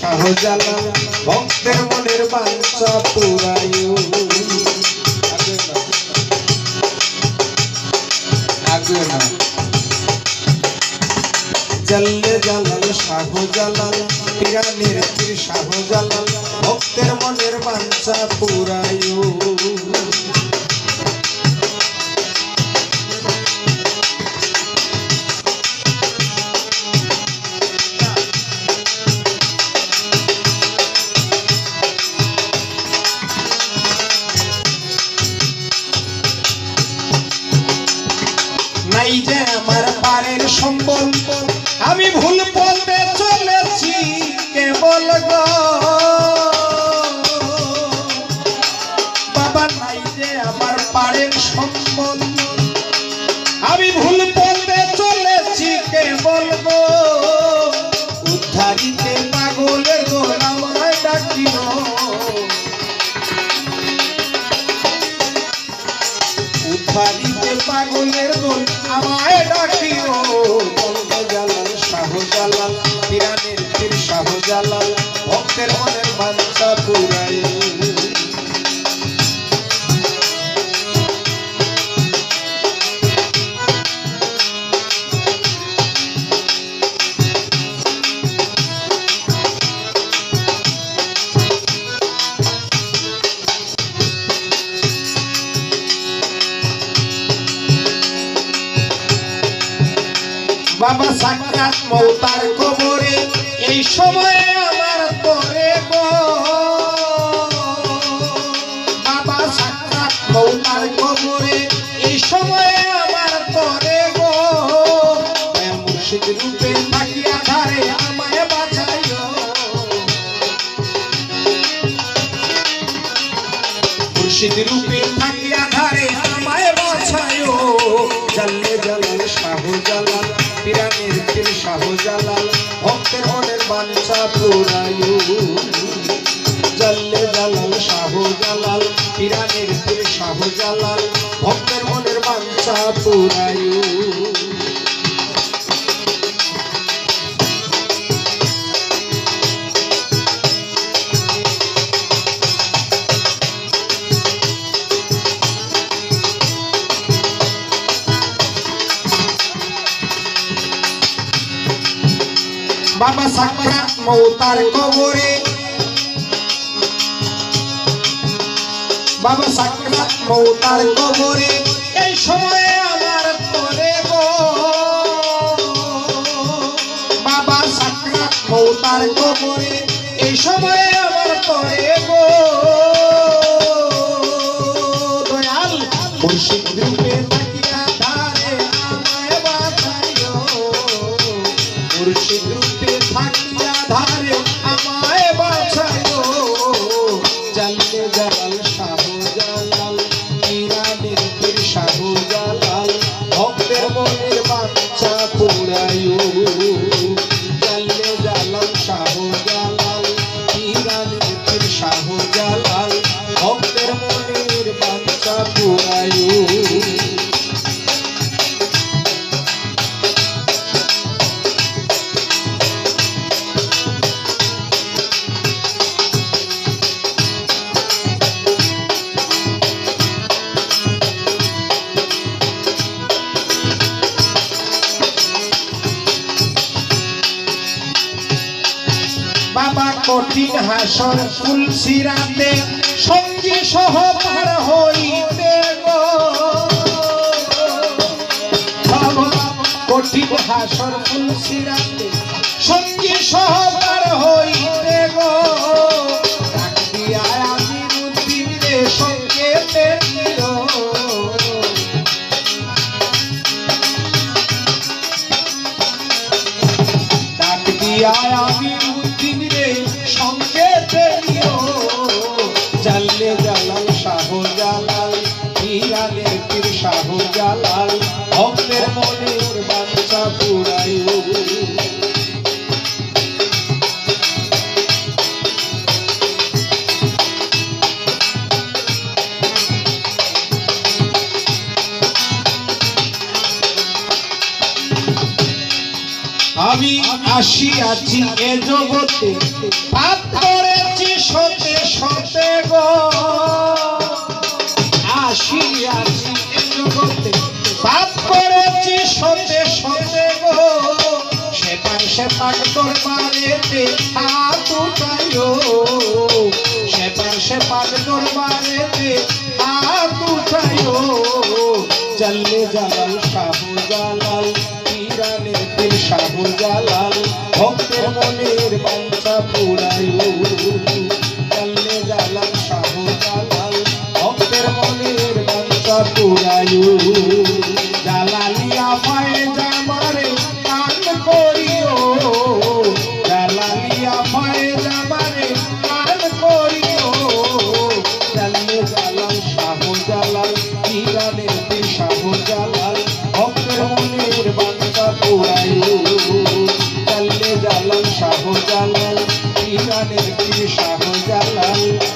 শাহজালাল ভক্তের মনের বাঞ্ছা পুরায়ু জল্লে জালাল শাহজালাল, পিরানের পীর শাহজালাল, ভক্তের মনের বাঞ্ছা পুরায়ু আমার পারের সম্বল আমি ভুল বলতে চলেছি কেবল গো বাবা সাক্ষাৎ মৌতার কবরে, এই সময়ে আমার গো বাবা সাক্ষাৎ মৌতার কবরে, এই সময়ে আমার পরে গো মুর্শিদ রূপে থাকিয়া ধারে মনের বাঞ্ছা বাবা সাক্ষাৎ মৌতার কবরে। বাবা সাক্ষাৎ মৌতার কবরে। এই সময়ে আমার পরে গো। বাবা সাক্ষাৎ মৌতার কবরে। এই সময়ে আমার পরে গো। দয়াল মুর্শিদ রূপে কঠিন হাসর ফুল সিরাতে সঙ্গী সহ পার হইতে কঠিন হাসর ফুল সিরাতে সঙ্গী সহ পার হইতে ডাক আমি উদ্দিন সঙ্গে পেলিও জাল্লে জালাল শাহ জালাল হিরালে পীর শাহ জালাল আমি আসিয়াছি এ জগতে। পাপ করেছি সতে সতে গো। আসিয়াছি এ জগতে। পাপ করেছি সতে সতে গো। সেপাক সেপাক দরবারেতে হাত উঠাইও। সেপাক সেপাক দরবারেতে হাত উঠাইও। চললে জালাল শাহ জালাল ভক্তের মনের বাঞ্ছা পুরাইল। চললে জালাল শাহ জালাল ভক্তের মনের বাঞ্ছা পুরাইল। জালালিয়া পায়ে জালালের পীর শাহ জালাল।